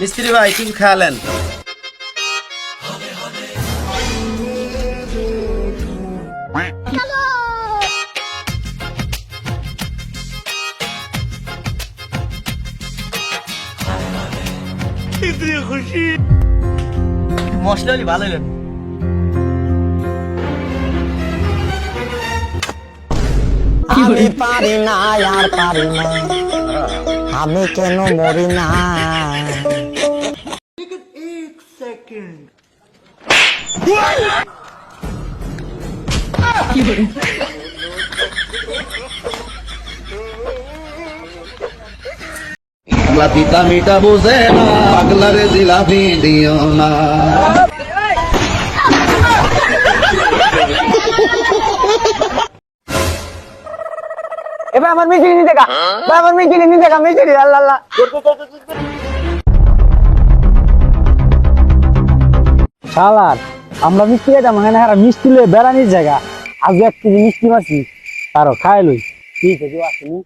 মিস্ত্রি ভাই কিছু খেয়ালেন হইলেন আমি আর পারি না। আমি কেন মরি না? পাগলা পিতা মিটা বোঝে না পাগলারে জিলাপি দিও না এবার আমার মিষ্টি নিতে গা এবার আমার মিষ্টি নিতে গা মিষ্টি আল্লাহ আল্লাহ। শালার, আমরা মিষ্টি খাইতাম, এখানে হারা মিষ্টি লয়ে বেড়ানির জায়গা। আজ এক কেজি মিষ্টি মাছি আর খাই লই। ঠিক আছে আসেনি